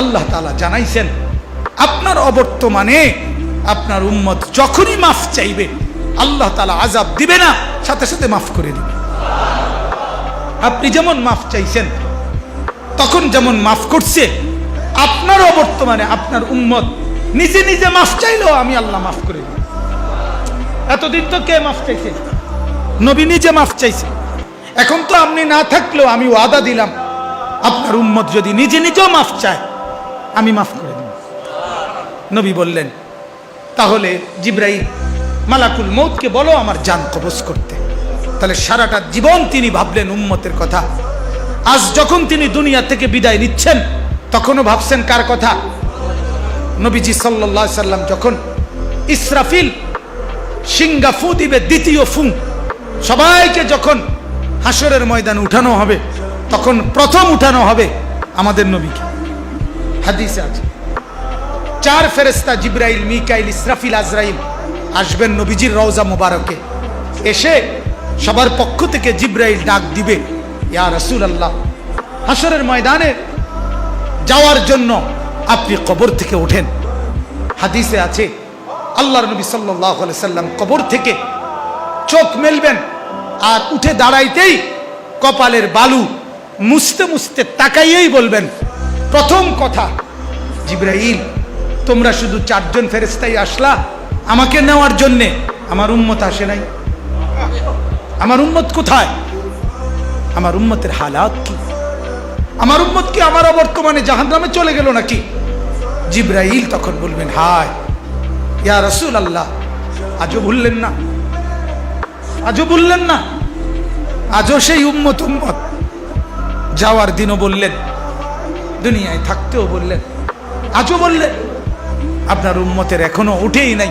আল্লাহ তালা জানাইছেন, আপনার অবর্তমানে আপনার উম্মত যখনই মাফ চাইবে, আল্লাহ তাআলা আজাব দিবে না, সাথে সাথে মাফ করে দিবে। আপনি যেমন মাফ চাইছেন, তখন যেমন মাফ করছে, আপনার অবর্তমানে আপনার উম্মত নিজে নিজে মাফ চাইলেও আমি আল্লাহ মাফ করে দিই। এতদিন তো কে মাফ চাইছে? নবী নিজে মাফ চাইছে। এখন তো আপনি না থাকলেও আমি ওয়াদা দিলাম, আপনার উম্মত যদি নিজে নিজেও মাফ চায় আমি মাফ করে দিব নবী বললেন, তাহলে জিব্রাইল মালাকুল মৌতকে বলো আমার জান কবজ করতে। তাহলে সারাটা জীবন তিনি ভাবলেন উম্মতের কথা। আজ যখন তিনি দুনিয়া থেকে বিদায় নিচ্ছেন, তখনও ভাবছেন কার কথা? নবীজি সাল্লাহ সাল্লাম যখন ইসরাফিল সিঙ্গা ফু দিবে দ্বিতীয় ফুং, সবাইকে যখন হাসরের ময়দানে উঠানো হবে, তখন প্রথম উঠানো হবে আমাদের নবীকে। হাদিসে আছে। চার ফেরেস্তা জিব্রাইল, মিকাইল, ইসরাফিল, আজরাইল আসবেন নবীজির রওজা মোবারকে। এসে সবার পক্ষ থেকে জিব্রাইল ডাক দিবে, ইয়া রসুল আল্লাহ হাসরের ময়দানে যাওয়ার জন্য আপনি কবর থেকে ওঠেন। হাদিসে আছে, আল্লাহর নবী সাল্লাহ সাল্লাম কবর থেকে চোখ মেলবেন আর উঠে দাঁড়াইতেই কপালের বালু মুছতে মুছতে তাকাইয়েই বলবেন প্রথম কথা, জিব্রাইল, তোমরা শুধু চারজন ফেরেস্তাই আসলা, আমাকে নেওয়ার জন্যে। আমার উম্মত আসে নাই। আমার উম্মত কোথায়? আমার উম্মতের হালাত কি? আমার উম্মত কি আমার বর্তমানে জাহান্নামে চলে গেল নাকি? জিব্রাইল তখন বলবেন, হায়, ইয়া রসুল আল্লাহ আজও ভুললেন না। আজও বললেন না। আজও সেই উম্মত উম্মত। যাওয়ার দিনও বললেন দুনিয়ায় থাকতেও বললেন, আজও বললেন, আপনার উম্মতের এখনও উঠেই নাই,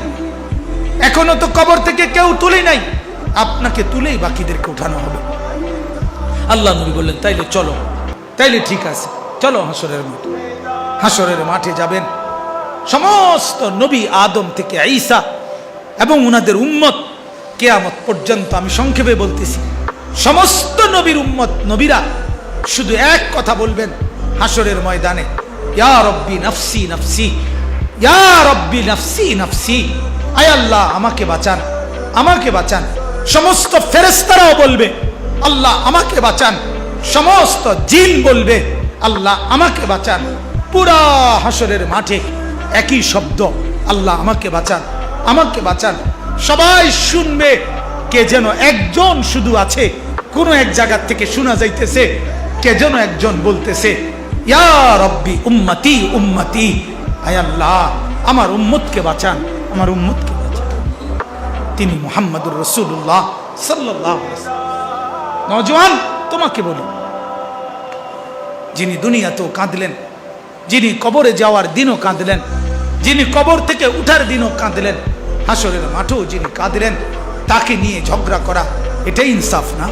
এখনও তো কবর থেকে কেউ তুলে নাই, আপনাকে তুলেই বাকিদেরকে উঠানো হবে। আল্লাহ নবী বললেন, তাইলে চলো, তাইলে ঠিক আছে, চলো হাসরের মতো হাসরের মাঠে যাবেন, সমস্ত নবী আদম থেকে ঈসা এবং উনাদের উম্মত, কেয়ামত পর্যন্ত আমি সংক্ষেপে বলতেছি, সমস্ত নবীর উম্মত, নবীরা শুধু এক কথা বলবেন হাসরের ময়দানে, ইয়া রব্বি নফসি নফসি, ইয়া রব্বি নফসি নফসি, আয় আল্লাহ, আমাকে বাঁচান আমাকে বাঁচান। সমস্ত ফেরেস্তারাও বলবে, আল্লাহ, আমাকে বাঁচান। সমস্ত জিন বলবে, আল্লাহ, আমাকে বাঁচান। পুরা হাসরের মাঠে একই শব্দ, আল্লাহ, আমাকে বাঁচান আমাকে বাঁচান। সবাই শুনবে, কে যেন একজন শুধু আছে, কোন এক জায়গার থেকে শোনা যাইতেছে, কে যেন একজন বলতেছে। ইয়া রব্বি, উম্মতি উম্মতি। আয় আমার উম্মতকে বাঁচান, আমার উম্মতকে বাঁচান। তিনি মোহাম্মদুর রসুল্লাহ সাল্লাহ নজওয়ান তোমাকে বলি, যিনি দুনিয়াতেও কাঁদলেন, যিনি কবরে যাওয়ার দিনও কাঁদলেন, যিনি কবর থেকে উঠার দিনও কাঁদলেন হাসরের মাঠেও যিনি কাঁদলেন, তাকে নিয়ে ঝগড়া করা, এটাই ইনসাফ না?